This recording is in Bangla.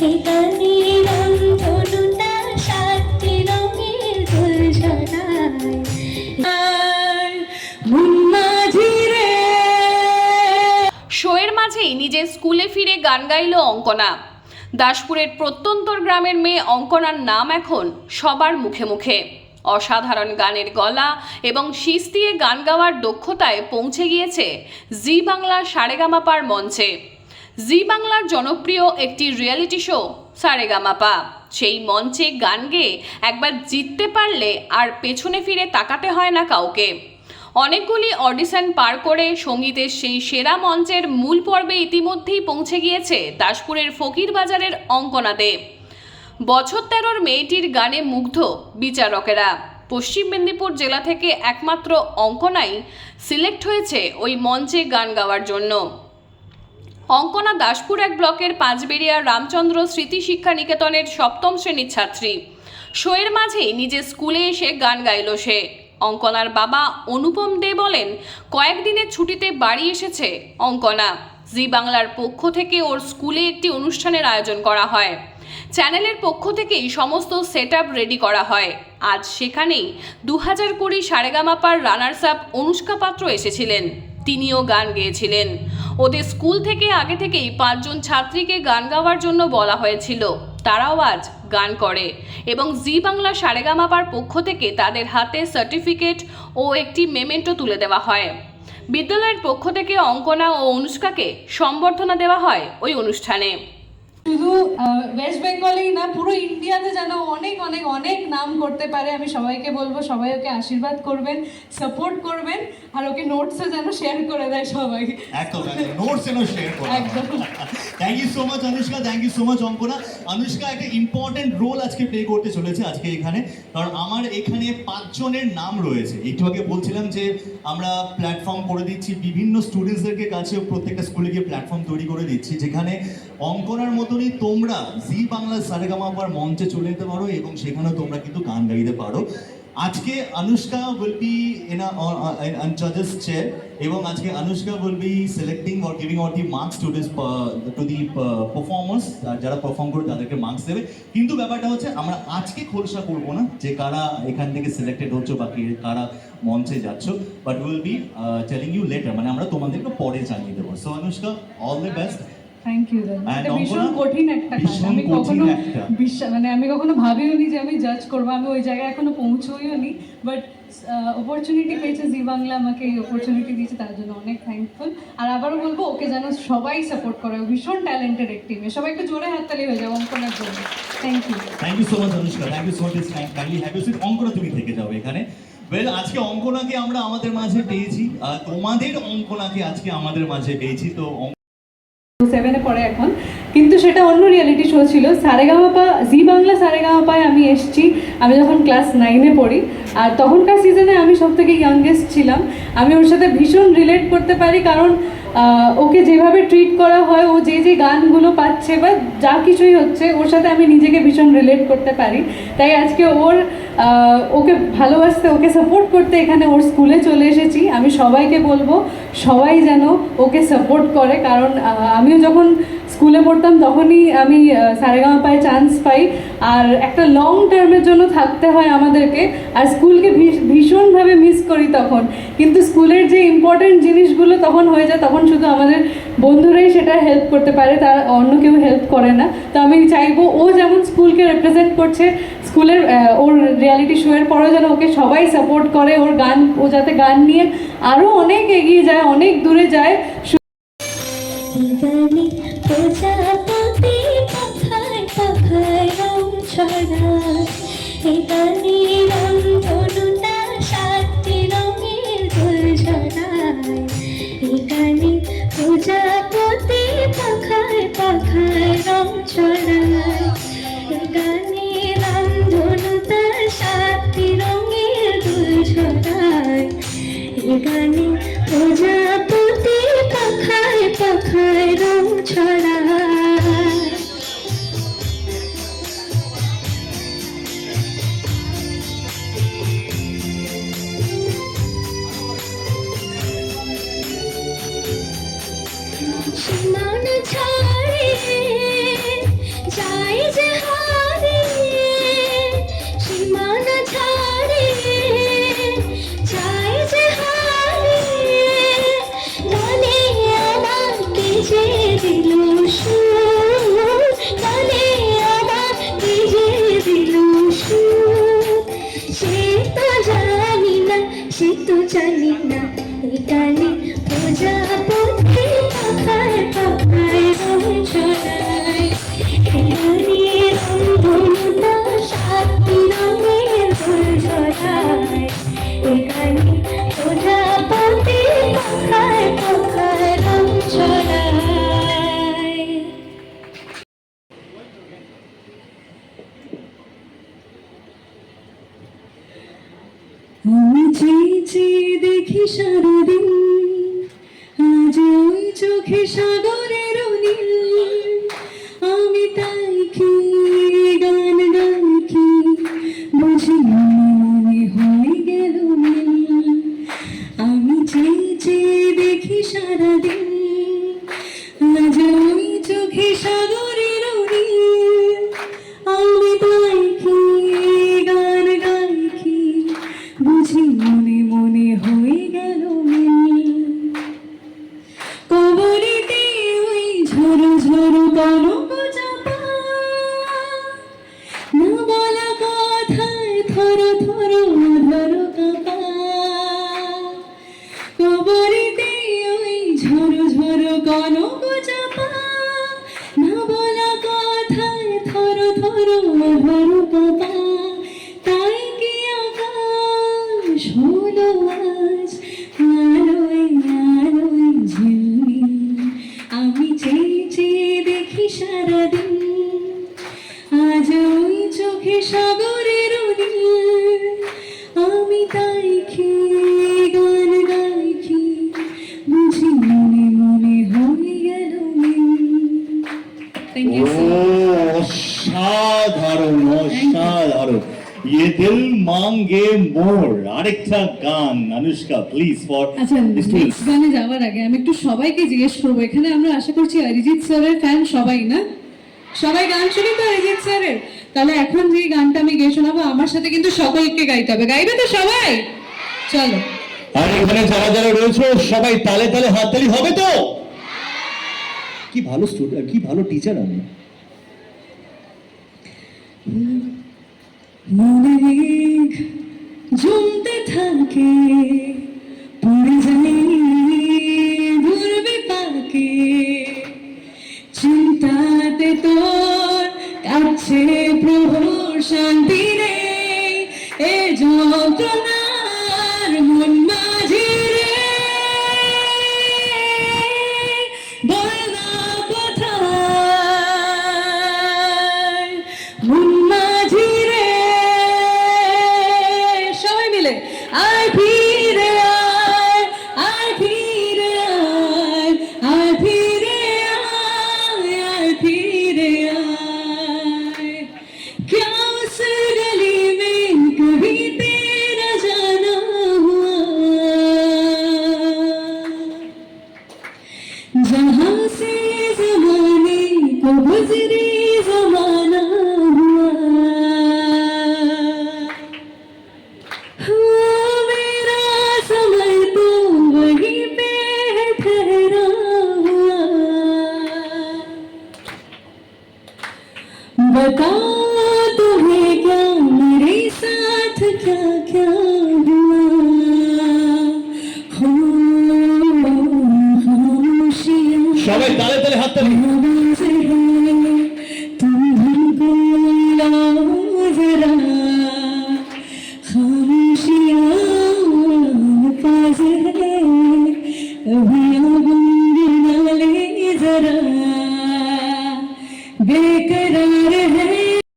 শোয়ের মাঝেই নিজের স্কুলে ফিরে গান গাইল অঙ্কনা। দাসপুরের প্রত্যন্তর গ্রামের মেয়ে অঙ্কনার নাম এখন সবার মুখে মুখে। অসাধারণ গানের গলা এবং শীষ দিয়ে গান গাওয়ার দক্ষতায় পৌঁছে গিয়েছে জি বাংলার সারেগামাপার মঞ্চে। জি বাংলার জনপ্রিয় একটি রিয়েলিটি শো সারেগামাপা। সেই মঞ্চে গান গেয়ে একবার জিততে পারলে আর পেছনে ফিরে তাকাতে হয় না কাউকে। অনেকগুলি অডিশন পার করে সঙ্গীতের সেই সেরা মঞ্চের মূল পর্বে ইতিমধ্যেই পৌঁছে গিয়েছে দাসপুরের ফকির বাজারের অঙ্কনা দেব বছর তেরোর মেয়েটির গানে মুগ্ধ বিচারকেরা। পশ্চিম মেদিনীপুর জেলা থেকে একমাত্র অঙ্কনাই সিলেক্ট হয়েছে ওই মঞ্চে গান গাওয়ার জন্য। অঙ্কনা দাসপুর এক ব্লকের পাঁচবেড়িয়ার রামচন্দ্র স্মৃতি শিক্ষা নিকেতনের সপ্তম শ্রেণির ছাত্রী। শোয়ের মাঝেই নিজের স্কুলে এসে গান গাইল সে। অঙ্কনার বাবা অনুপম দে বলেন, কয়েকদিনের ছুটিতে বাড়ি এসেছে অঙ্কনা। জি বাংলার পক্ষ থেকে ওর স্কুলে একটি অনুষ্ঠানের আয়োজন করা হয়। চ্যানেলের পক্ষ থেকেই সমস্ত সেট রেডি করা হয়। আজ সেখানেই দু হাজার কুড়ি সারেগামাপার রানার্স আপ অনুষ্কা পাত্র এসেছিলেন। তিনিও গান গেয়েছিলেন। ওদের স্কুল থেকে আগে থেকেই পাঁচজন ছাত্রীকে গান গাওয়ার জন্য বলা হয়েছিল। তারাও আজ গান করে এবং জি বাংলা সারেগামাপার পক্ষ থেকে তাদের হাতে সার্টিফিকেট ও একটি মেমেন্টো তুলে দেওয়া হয়। বিদ্যালয়ের পক্ষ থেকে অঙ্কনা ও অনুষ্কাকে সম্বর্ধনা দেওয়া হয় ওই অনুষ্ঠানে। শুধু ওয়েস্ট বেঙ্গলেই না, পুরো ইন্ডিয়াতে যেন অনেক অনেক অনেক নাম করতে পারে, আমি সবাইকে বলব, সবাই ওকে আশীর্বাদ করবেন সাপোর্ট করবেন। আর ওকে নোটসও যেন শেয়ার করে দেয় সবাই। একদম একদম। নোটস যেন শেয়ার করা একদম। Thank you so much Anushka thank you so much Ankana. Anushka একটা ইম্পর্টেন্ট রোল আজকে প্লে করতে চলেছে আজকে এখানে। কারণ আমার এখানে পাঁচজনের নাম রয়েছে। একটু আগে বলছিলাম যে আমরা প্ল্যাটফর্ম করে দিচ্ছি। বিভিন্ন স্টুডেন্টসদেরকে কাছে প্রত্যেকটা স্কুলে গিয়ে প্ল্যাটফর্ম তৈরি করে দিচ্ছি। যেখানে অঙ্কনার মতনই তোমরা জি বাংলা সারেগামা সারেগামাপার মঞ্চে চলে যেতে পারো এবং সেখানেও তোমরা কিন্তু গান গাইতে পারো। আজকে অনুষ্কা উইল বি ইন জাজেস চেয়ার এবং আজকে Anushka will be selecting or giving out the marks to this to the performers যারা পারফর্ম করে তাদেরকে মার্কস দেবে। কিন্তু ব্যাপারটা হচ্ছে, আমরা আজকে খোলসা করব না যে কারা এখান থেকে সিলেক্টেড হচ্ছে বা কারা মঞ্চে যাচ্ছ but will be telling you later মানে আমরা তোমাদেরকে পরে জানিয়ে দেবো। So Anushka all the best thank you And ভীষণ কঠিন একটা কাজ। আমি কখনো বিশ্বাস মানে আমি কখনো ভাবিও যে আমি জাজ করব। আমি ওই জায়গায় এখনও পৌঁছোইও নি বাট অপরচুনিটি পেয়েছে জি বাংলা আমাকে এই অপরচুনিটি দিয়েছে তার জন্য অনেক থ্যাঙ্কফুল আর আবারও বলব ওকে যেন সবাই সাপোর্ট করে। ভীষণ ট্যালেন্টেড একটি মেয়ে সবাই একটু জোরে হাততালি হয়ে যাবে অঙ্কনের জন্য। Thank you thank you so much Anushka thank you so much kindly have seat Ankana তুমি থেকে যাও এখানে। ওয়েল আজকে অঙ্কনাকে আমরা আমাদের মাঝে পেয়েছি। তোমাদের অঙ্কনাকে আজকে আমাদের মাঝে পেয়েছি। তো সেভেনে পড়ে এখন। কিন্তু সেটা অন্য রিয়েলিটি শো ছিল। সারেগামাপা, জি বাংলা সারেগামাপায় আমি এসেছি। আমি যখন ক্লাস নাইনে পড়ি। আর তখনকার সিজনে আমি সব থেকে ইয়াংগেস্ট ছিলাম। আমি ওর সাথে ভীষণ রিলেট করতে পারি। কারণ ওকে যেভাবে ট্রিট করা হয়, ও যে যে গানগুলো পাচ্ছে বা যা কিছুই হচ্ছে, ওর সাথে আমি নিজেকে ভীষণ রিলেট করতে পারি। তাই আজকে ওর ওকে ভালোবাসতে, ওকে সাপোর্ট করতে এখানে ওর স্কুলে চলে এসেছি। আমি সবাইকে বলব, সবাই যেন ওকে সাপোর্ট করে। কারণ আমিও যখন স্কুলে পড়তাম, তখনই আমি সারেগামা পায়ে চান্স পাই। আর একটা লং টার্মের জন্য থাকতে হয় আমাদেরকে। আর স্কুলকে ভীষ- ভীষণভাবে মিস করি তখন। কিন্তু স্কুলের যে ইম্পর্টেন্ট জিনিসগুলো তখন হয়ে যায়, তখন শুধু আমাদের বন্ধুরাই সেটা হেল্প করতে পারে, তার অন্য কেউ হেল্প করে না। তো আমি চাইব, ও যেমন স্কুলকে রিপ্রেজেন্ট করছে, স্কুলের ওর রিয়ালিটি শো এর পরেও যেন ওকে সবাই সাপোর্ট করে, ওর গান, ও যাতে গান নিয়ে আরও অনেক এগিয়ে যায়, অনেক দূরে যায়। প্রজাপতি পাখায় পাখায় রং ছড়ায়? এই গানে রং 谁都在你？চোখে হলো আজ আলোয় আলোয় ঝিলমিল আমি চেয়ে চেয়ে দেখি সারাদিন আজ ওই চোখে সাগরের নীল আমি তাই কি গান গাই কি বুঝি মনে মনে হয়ে গেল থ্যাংক ইউ ও অসাধারণ অসাধারণ ये दिल मांगे मोर আরেকটা গান অনুষ্কা প্লিজ ফর আচ্ছা গানে যাওয়ার আগে আমি একটু সবাইকে জিজ্ঞেস করব। এখানে আমরা আশা করছি অরিজিৎ স্যারের ফ্যান সবাই না? সবাই গান শুনি তো অরিজিৎ স্যারের? তাহলে এখন যে গানটা আমি গেয়ে শোনাবো আমার সাথে কিন্তু সকলকে গাইতে হবে। গাইবে তো সবাই? চলো। আর এখানে যারা যারা রয়েছে সবাই তালে তালে হাততালি হবে তো? কি ভালো স্টুডেন্ট কি ভালো টিচার আমি। মনে মেঘ জমতে থাকে পড়ে যাই ঘুরবে পাকে চিন্তাতে তোর কাছে প্রভুর শান্তি রে এ যন্ত্রণার মিলে